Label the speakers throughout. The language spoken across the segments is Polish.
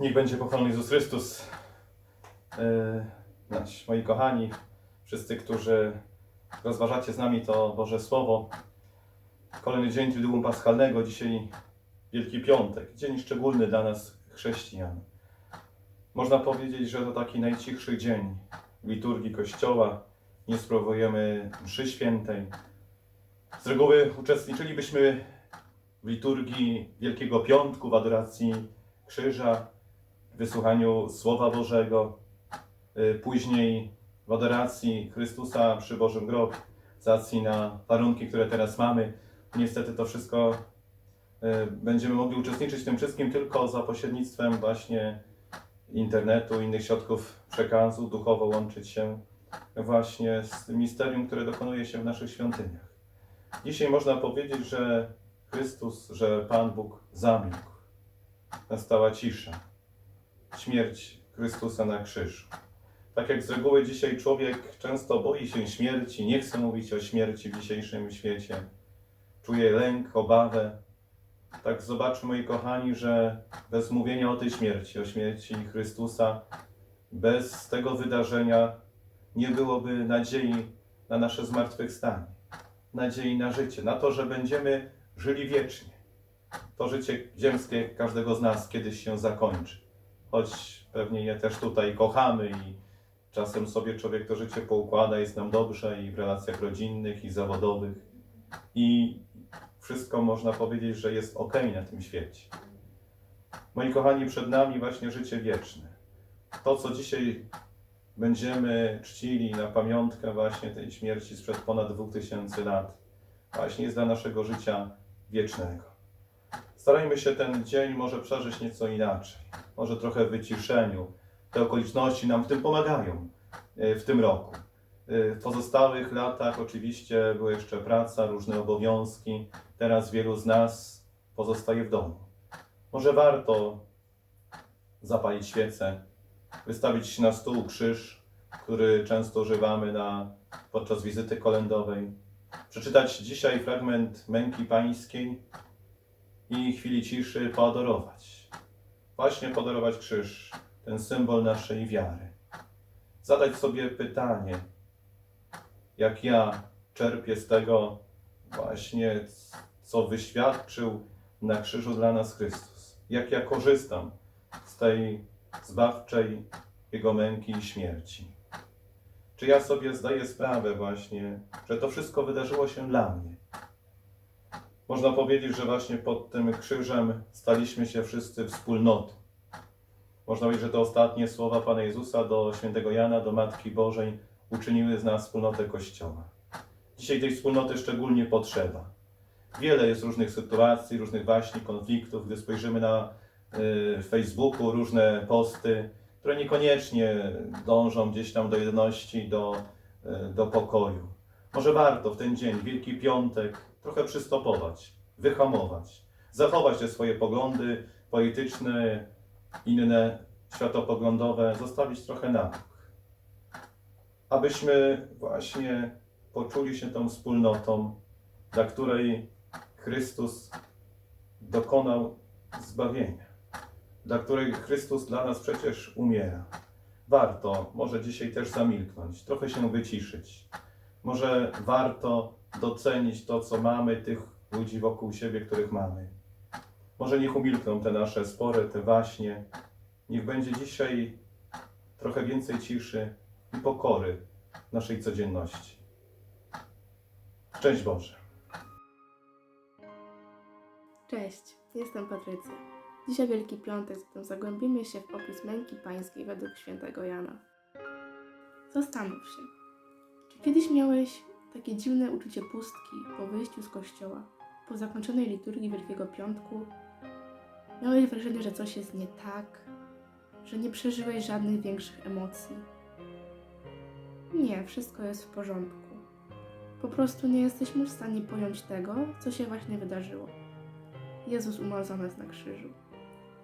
Speaker 1: Niech będzie pochwalony Jezus Chrystus. Yy, nasi, moi kochani, wszyscy, którzy rozważacie z nami to Boże Słowo. Kolejny dzień Triduum Paschalnego, dzisiaj Wielki Piątek, dzień szczególny dla nas chrześcijan. Można powiedzieć, że to taki najcichszy dzień liturgii Kościoła. Nie sprawujemy mszy świętej. Z reguły uczestniczylibyśmy w liturgii Wielkiego Piątku, w adoracji krzyża, wysłuchaniu Słowa Bożego, y, później w adoracji Chrystusa przy Bożym Grobie, z racji na warunki, które teraz mamy. Niestety to wszystko y, będziemy mogli uczestniczyć w tym wszystkim tylko za pośrednictwem właśnie internetu, innych środków przekazu, duchowo łączyć się właśnie z misterium, które dokonuje się w naszych świątyniach. Dzisiaj można powiedzieć, że Chrystus, że Pan Bóg zamilkł. Nastała cisza. Śmierć Chrystusa na krzyżu. Tak jak z reguły dzisiaj człowiek często boi się śmierci, nie chce mówić o śmierci w dzisiejszym świecie. Czuje lęk, obawę. Tak zobaczmy, moi kochani, że bez mówienia o tej śmierci, o śmierci Chrystusa, bez tego wydarzenia nie byłoby nadziei na nasze zmartwychwstanie, nadziei na życie, na to, że będziemy żyli wiecznie. To życie ziemskie każdego z nas kiedyś się zakończy. Choć pewnie je też tutaj kochamy i czasem sobie człowiek to życie poukłada, jest nam dobrze i w relacjach rodzinnych i zawodowych. I wszystko można powiedzieć, że jest ok na tym świecie. Moi kochani, przed nami właśnie życie wieczne. To, co dzisiaj będziemy czcili na pamiątkę właśnie tej śmierci sprzed ponad 2000 lat, właśnie jest dla naszego życia wiecznego. Starajmy się ten dzień może przeżyć nieco inaczej, może trochę wyciszeniu. Te okoliczności nam w tym pomagają e, w tym roku. E, W pozostałych latach oczywiście była jeszcze praca, różne obowiązki. Teraz wielu z nas pozostaje w domu. Może warto zapalić świecę, wystawić na stół krzyż, który często używamy na, podczas wizyty kolędowej, przeczytać dzisiaj fragment Męki Pańskiej i chwili ciszy poadorować. Właśnie podarować krzyż, ten symbol naszej wiary. Zadać sobie pytanie, jak ja czerpię z tego właśnie, co wyświadczył na krzyżu dla nas Chrystus. Jak ja korzystam z tej zbawczej Jego męki i śmierci. Czy ja sobie zdaję sprawę właśnie, że to wszystko wydarzyło się dla mnie? Można powiedzieć, że właśnie pod tym krzyżem staliśmy się wszyscy wspólnotą. Można powiedzieć, że te ostatnie słowa Pana Jezusa do świętego Jana, do Matki Bożej uczyniły z nas wspólnotę Kościoła. Dzisiaj tej wspólnoty szczególnie potrzeba. Wiele jest różnych sytuacji, różnych waśni, konfliktów. Gdy spojrzymy na y, Facebooku różne posty, które niekoniecznie dążą gdzieś tam do jedności, do, y, do pokoju. Może warto w ten dzień, Wielki Piątek, trochę przystopować, wyhamować, zachować te swoje poglądy polityczne, inne, światopoglądowe, zostawić trochę na bok. Abyśmy właśnie poczuli się tą wspólnotą, dla której Chrystus dokonał zbawienia, dla której Chrystus dla nas przecież umiera. Warto może dzisiaj też zamilknąć, trochę się wyciszyć. Może warto docenić to, co mamy, tych ludzi wokół siebie, których mamy. Może niech umilkną te nasze spory, te waśnie. Niech będzie dzisiaj trochę więcej ciszy i pokory w naszej codzienności. Szczęść Boże.
Speaker 2: Cześć, jestem Patrycja. Dzisiaj Wielki Piątek, zatem zagłębimy się w opis męki pańskiej według świętego Jana. Zastanów się, kiedyś miałeś takie dziwne uczucie pustki po wyjściu z kościoła, po zakończonej liturgii Wielkiego Piątku? Miałeś wrażenie, że coś jest nie tak, że nie przeżyłeś żadnych większych emocji? Nie, wszystko jest w porządku. Po prostu nie jesteśmy w stanie pojąć tego, co się właśnie wydarzyło. Jezus umarł za nas na krzyżu,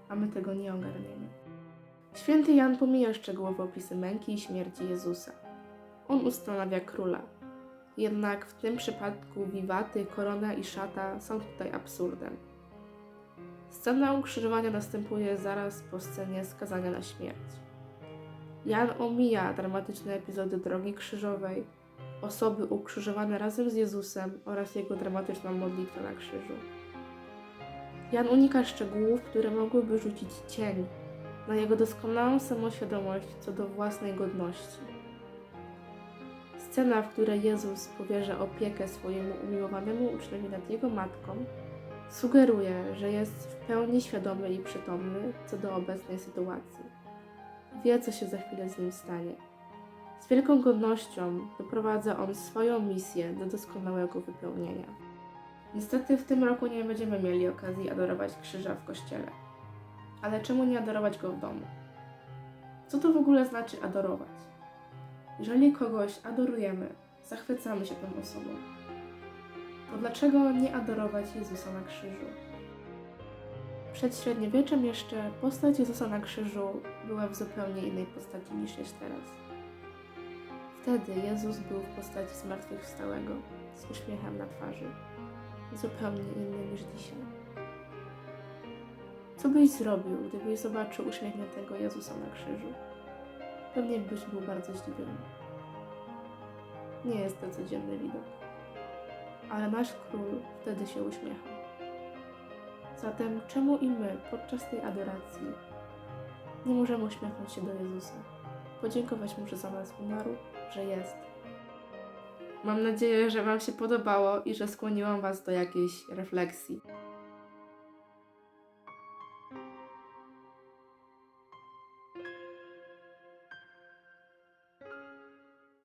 Speaker 2: a my tego nie ogarniemy. Święty Jan pomija szczegółowe opisy męki i śmierci Jezusa. On ustanawia króla. Jednak w tym przypadku wiwaty, korona i szata są tutaj absurdem. Scena ukrzyżowania następuje zaraz po scenie skazania na śmierć. Jan omija dramatyczne epizody drogi krzyżowej, osoby ukrzyżowane razem z Jezusem oraz jego dramatyczną modlitwę na krzyżu. Jan unika szczegółów, które mogłyby rzucić cień na jego doskonałą samoświadomość co do własnej godności. Scena, w której Jezus powierza opiekę swojemu umiłowanemu uczniowi nad jego matką, sugeruje, że jest w pełni świadomy i przytomny co do obecnej sytuacji. Wie, co się za chwilę z nim stanie. Z wielką godnością doprowadza on swoją misję do doskonałego wypełnienia. Niestety w tym roku nie będziemy mieli okazji adorować krzyża w kościele. Ale czemu nie adorować go w domu? Co to w ogóle znaczy adorować? Jeżeli kogoś adorujemy, zachwycamy się tą osobą, to dlaczego nie adorować Jezusa na krzyżu? Przed średniowieczem jeszcze postać Jezusa na krzyżu była w zupełnie innej postaci niż jest teraz. Wtedy Jezus był w postaci zmartwychwstałego, z uśmiechem na twarzy, zupełnie inny niż dzisiaj. Co byś zrobił, gdybyś zobaczył uśmiechniętego Jezusa na krzyżu? Pewnie byś był bardzo zdziwiony. Nie jest to codzienny widok. Ale nasz król wtedy się uśmiechał. Zatem czemu i my podczas tej adoracji nie możemy uśmiechnąć się do Jezusa? Podziękować Mu, że za nas umarł, że jest. Mam nadzieję, że Wam się podobało i że skłoniłam Was do jakiejś refleksji.